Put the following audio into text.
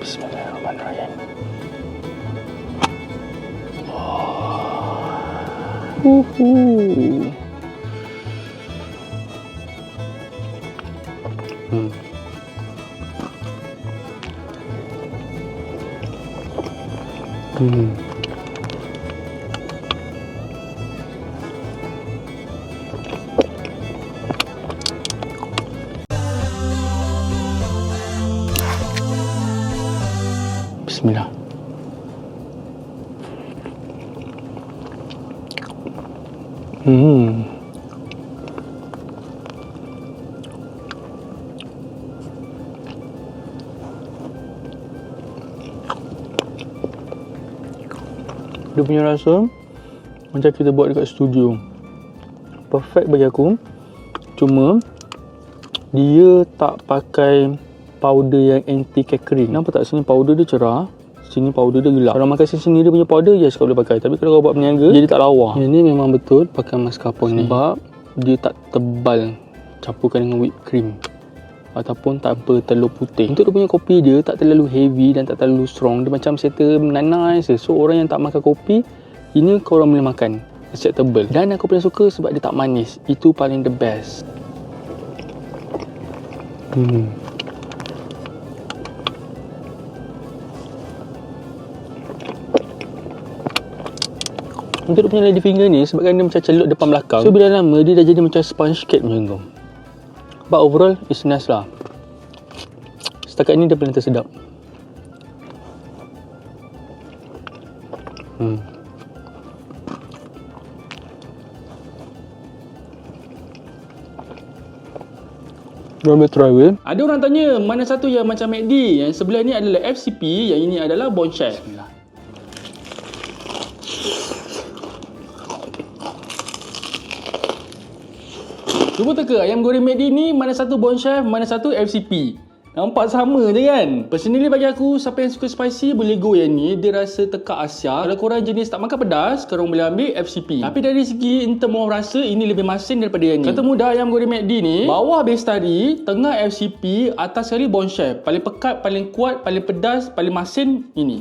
Bismillahirrahmanirrahim. Uhu. Hmm. Hmm. Bismillah. Hmm. Dia punya rasa macam kita buat dekat studio. Perfect bagi aku. Cuma dia tak pakai powder yang anti crackling. Nampak tak sini powder dia cerah, sini powder dia gelap. Kalau makan sini dia punya powder, yes kau boleh pakai. Tapi kalau kau buat peniaga, dia tak lawa. Yang ni memang betul pakai mascarpone ni. Sebab dia tak tebal campurkan dengan whipped cream ataupun tanpa telur putih. Untuk dia punya kopi dia tak terlalu heavy dan tak terlalu strong. Dia macam settle nice je. So orang yang tak makan kopi, ini kau orang boleh makan. Acceptable. Dan aku paling suka sebab dia tak manis. Itu paling the best. Hmm. Untuk dia punya lady finger ni sebabkan dia macam celup depan belakang. So bila lama dia dah jadi macam sponge cake macam tu. But overall it's nice lah. Setakat ni dia paling tersedap. Hmm. Boleh try. Ada orang tanya mana satu yang macam MACD. Yang sebelah ni adalah FCP, yang ini adalah Bon Chef. Cuba teka ayam goreng MACD ni mana satu Bon Chef, mana satu FCP. Nampak sama je kan? Personally bagi aku, siapa yang suka spicy boleh go yang ni. Dia rasa tekak Asia. Kalau korang jenis tak makan pedas, korang boleh ambil FCP. Tapi dari segi in term of rasa, ini lebih masin daripada yang ni. Kata mudah ayam goreng MACD ni, bawah Bestari, tengah FCP, atas sekali Bon Chef. Paling pekat, paling kuat, paling pedas, paling masin, ini.